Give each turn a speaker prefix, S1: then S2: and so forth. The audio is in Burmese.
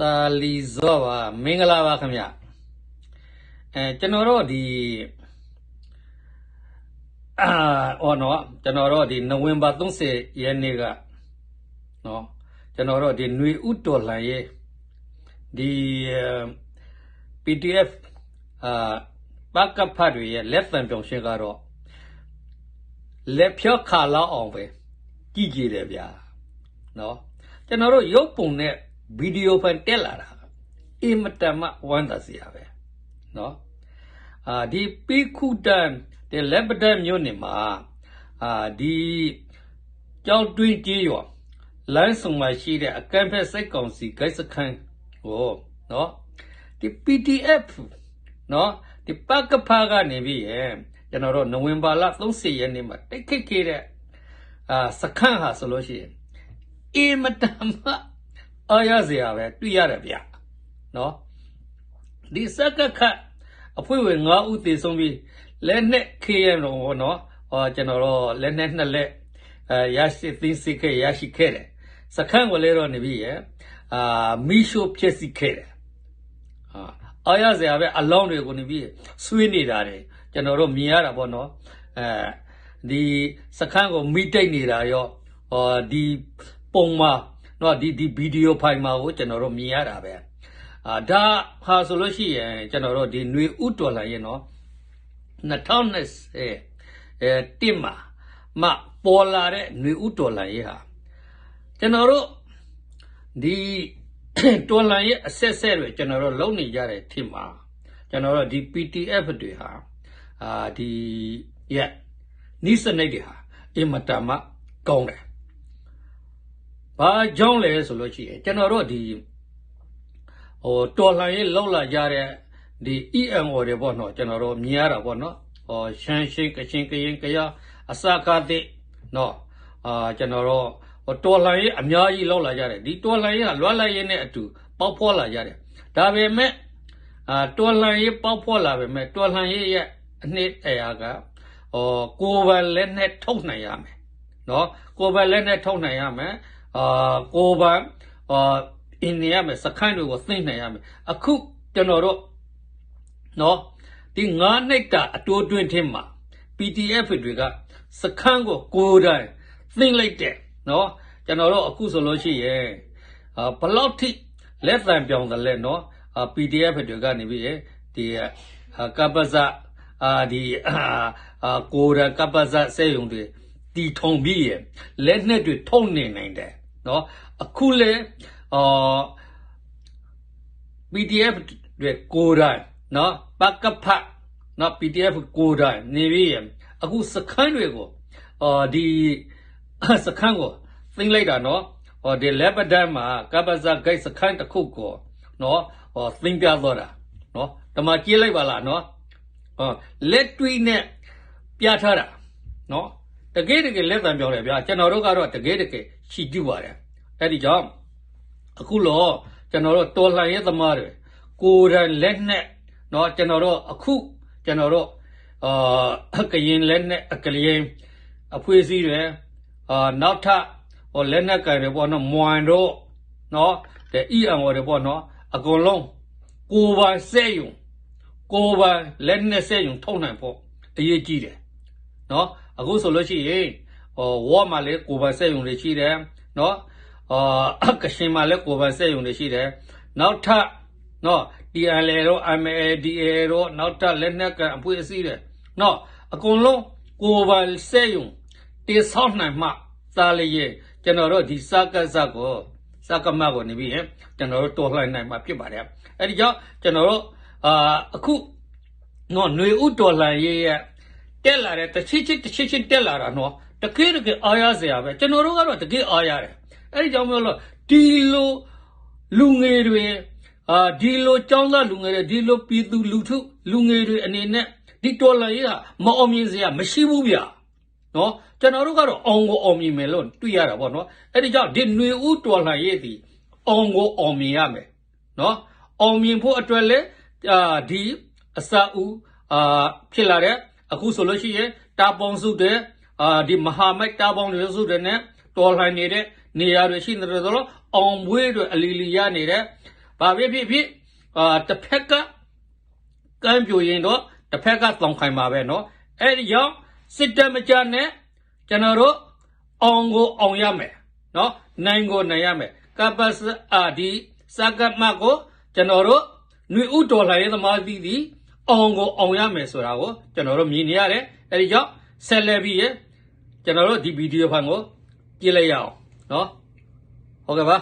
S1: သာလီဇော့ပါမင်္ဂလာပါခင်ဗျအဲကျွန်တော်တို့ဒီအာအော်နော်ကျွန်တော်တို့ဒီနိုဝင်ဘာ30ရက်နေ့ကနော်ကျွန်တော်တို့ဒီຫນွေဥတော်လှန်ရေးဒီ PDF အာပကဖတ်တွေရဲ့လက်ဖန်ပြောင်းရှင်းကတော့လက်ဖြောခါလောက်အောင်ပဲကြည့်ကြည့်တယ်ဗျာနော်ကျွန်တော်တို့ရုပ်ပုံနဲ့ ဗီဒီယိုဖိုင်တက်လာတာအင်မတန်မှဝမ်းသာစရာပဲနော်အာဒီပိခုတန်ဒီလက်ပဒတ်မြို့နယ်မှာအာဒီကြောက်တွင်းကြေးရွာလမ်းဆောင်မှာရှိတဲ့အကန့်ဖက်စိတ်ကောင်စီဂိုက်စခန်းဟိုနော်ဒီ PDF နော်ဒီပကဖာကနေပြီးရဲ့ကျွန်တော်တို့နိုဝင်ဘာလ30ရက်နေ့မှာတိတ်ခိတ်ခဲ့တဲ့အာစခန်းဟာဆိုလို့ရှိရင်အင်မတန်မှ အားရစရာပဲတွေ့ရတယ်ဗျနော်ဒီစကခတ်အဖွဲ့ဝင်9ဦးတည်ဆုံးပြီးလက်နဲ့ခေရတော့ဟောနော်ဟောကျွန်တော်တို့လက်နဲ့နှစ်လက်အဲရရှိသိစိခဲ့ရရှိခဲ့တယ်စခန်းကိုလည်းတော့နေပြီရဲ့အာမီရှိုဖြစ်စီခဲ့တယ်ဟာအားရစရာပဲအလောင်းတွေကိုနေပြီးဆွေးနေတာတယ်ကျွန်တော်တို့မြင်ရတာပေါ့နော်အဲဒီစခန်းကိုမိတိတ်နေတာရောဟောဒီပုံမှာ နော်ဒီဒီဗီဒီယိုဖိုင်မှာကိုကျွန်တော်တို့မြင်ရတာပဲအာဒါဟာဆိုလို့ရှိရင်ကျွန်တော်တို့ဒီຫນွေဥတော်လာရင်နော်2020အဲတင်မှာမပေါ်လာတဲ့ຫນွေဥတော်လာရေးဟာကျွန်တော်တို့ဒီတော်လန်ရဲ့အဆက်ဆက်တွေကျွန်တော်တို့လုံနေကြတဲ့ထင်မှာကျွန်တော်တို့ဒီ PTF တွေဟာအာဒီရက်နိစနိတ်တွေဟာအင်မတန်မှကောင်းတယ်။ ဘာကြောင့်လဲဆိုလို့ရှိရင်ကျွန်တော်တို့ဒီဟိုတော်လှန်ရေးလောက်လာကြတဲ့ဒီ EMO တွေပေါ့နော်ကျွန်တော်တို့မြင်ရတာပေါ့နော်။ဟောရှမ်းရှိကချင်းကရင်ကရအစကားတဲ့နော်အာကျွန်တော်တို့ဟိုတော်လှန်ရေးအများကြီးလောက်လာကြတယ်ဒီတော်လှန်ရေးကလွတ်လပ်ရေးနဲ့အတူပေါက်ဖွာလာကြတယ်ဒါပေမဲ့အာတော်လှန်ရေးပေါက်ဖွာလာပေမဲ့တော်လှန်ရေးရဲ့အနှစ်တရာကဟောကိုယ်ပဲလက်နဲ့ထုတ်နိုင်ရမယ်နော်ကိုယ်ပဲလက်နဲ့ထုတ်နိုင်ရမယ် အာကိုယ်ပဲအာအင်းနေရမယ်စခန်းတွေကိုသိမ့်နိုင်ရမယ်အခုကျွန်တော်တို့နော်ဒီငါးနှစ်တာအတိုးတွင်းထင်းမှာ PDF တွေကစခန်းကိုကိုယ်တိုင်သိမ့်လိုက်တဲ့နော်ကျွန်တော်တို့အခုဆိုလို့ရှိရင်အာဘလောက်ထိလက်တံပြောင်းတယ်လဲနော်အာ PDF တွေကနေပြီးဒီကပ္ပဇအာဒီအာကိုရကပ္ပဇစေယုံတွေတီထုံပြီးရလက်နဲ့တွေထုံနေနိုင်တယ် နော်အခုလေအာ PDF တွေကိုယ်တိုင်နော်ပကဖနော် PDF ကိုယ်တိုင်နေပြီးရအခုစခန်းတွေကိုအာဒီစခန်းကိုသိမ့်လိုက်တာနော်ဟောဒီလက်ပဒတ်မှာကပ္ပဇဂိတ်စခန်းတစ်ခုကိုနော်ဟောသိမ့်ပြတော့တာနော်တမကြေးလိုက်ပါလားနော်ဟောလက်တွေးနဲ့ပြထားတာနော် တကယ်တကယ်လက်တံပြောတယ်ဗျာကျွန်တော်တို့ကတော့တကယ်တကယ်ရှိကြည့်ပါတယ်အဲ့ဒီကြောင့်အခုလောကျွန်တော်တို့တော်လှန်ရေးသမားတွေကိုယ်တိုင်လက်နဲ့နော်ကျွန်တော်တို့အခုကျွန်တော်တို့အာကရင်လက်နဲ့အကလျင်အဖွေးစည်းတွေအာနောက်ထပ်ဟိုလက်နက်ကင်တွေပေါ့နော်မွန်တို့နော်တဲ့ EM တွေပေါ့နော်အကုန်လုံးကိုယ်ပိုင်စက်ယုံကိုယ်ပိုင်လက်နက်စက်ယုံထုတ်နိုင်ဖို့အရေးကြီးတယ်နော် အခုဆိုလို့ရှိရင်ဟိုဝေါ်မှာလေကိုယ်ပိုင်စက်ယုံတွေရှိတယ်နော်အာကရှင်မှာလည်းကိုယ်ပိုင်စက်ယုံတွေရှိတယ်နောက်ထပ်နော် TNL တို့ MADA တို့နောက်ထပ်လက်နက်ကန်အဖွဲ့အစည်းတွေနော်အကုန်လုံးကိုယ်ပိုင်စက်ယုံတေဆောက်နိုင်မှသာလျက်ကျွန်တော်တို့ဒီစကစကိုစကမကိုနေပြီးကျွန်တော်တို့တော်လှန်နိုင်မှာဖြစ်ပါတယ်အဲ့ဒီကြောင့်ကျွန်တော်တို့အာအခုနော်ຫນွေဥတော်လှန်ရေးရဲ့ တက်လာတဲ့တစ်ချစ်ချစ်တစ်ချစ်ချစ်တက်လာတာနော်တကယ်တကယ်အားရစရာပဲကျွန်တော်တို့ကတော့တကယ်အားရတယ်အဲ့ဒီကြောင့်မလို့ဒီလိုလူငယ်တွေအာဒီလိုចောင်းသားလူငယ်တွေဒီလိုပြည်သူလူထုလူငယ်တွေအနေနဲ့ဒီတော်လှန်ရေးကမအောင်မြင်စရာမရှိဘူးဗျာနော်ကျွန်တော်တို့ကတော့အောင်ကိုအောင်မြင်မယ်လို့တွေ့ရတာပေါ့နော်အဲ့ဒီကြောင့်ဒီຫນွေဥတော်လှန်ရေးသည်အောင်ကိုအောင်မြင်ရမယ်နော်အောင်မြင်ဖို့အတွက်လဲအာဒီအစာဦးအာဖြစ်လာတဲ့ အခုဆိုလို့ရှိရင်တာပေါင်းစုတဲ့အာဒီမဟာမိတ်တာပေါင်းတွေစုတဲ့နဲ့တော်လှန်နေတဲ့နေရာတွေရှိနေတယ်ဆိုတော့အောင်မွေးတွေအလီလီရနေတဲ့ ဘာဖြစ်ဖြစ်ဖြစ်အာတစ်ဖက်ကကမ်းပြိုရင်တော့တစ်ဖက်ကတောင်ခိုင်ပါပဲเนาะအဲ့ဒီကြောင့်စစ်တပ်မကြနဲ့ကျွန်တော်တို့အောင်ကိုအောင်ရမယ်เนาะနိုင်ကိုနိုင်ရမယ်ကပ္ပစအာဒီစကတ်မတ်ကိုကျွန်တော်တို့ຫນွေဥတော်လှန်ရေးသမားသီးသည် အောင်ကိုအောင်ရမယ်ဆိုတာကိုကျွန်တော်တို့မြင်နေရတယ်အဲဒီကြောင့်ဆက်လက်ပြီးရကျွန်တော်တို့ဒီဗီဒီယိုဖိုင်ကိုကြည့်လိုက်ရအောင်နော်ဟုတ်ကဲ့ပါ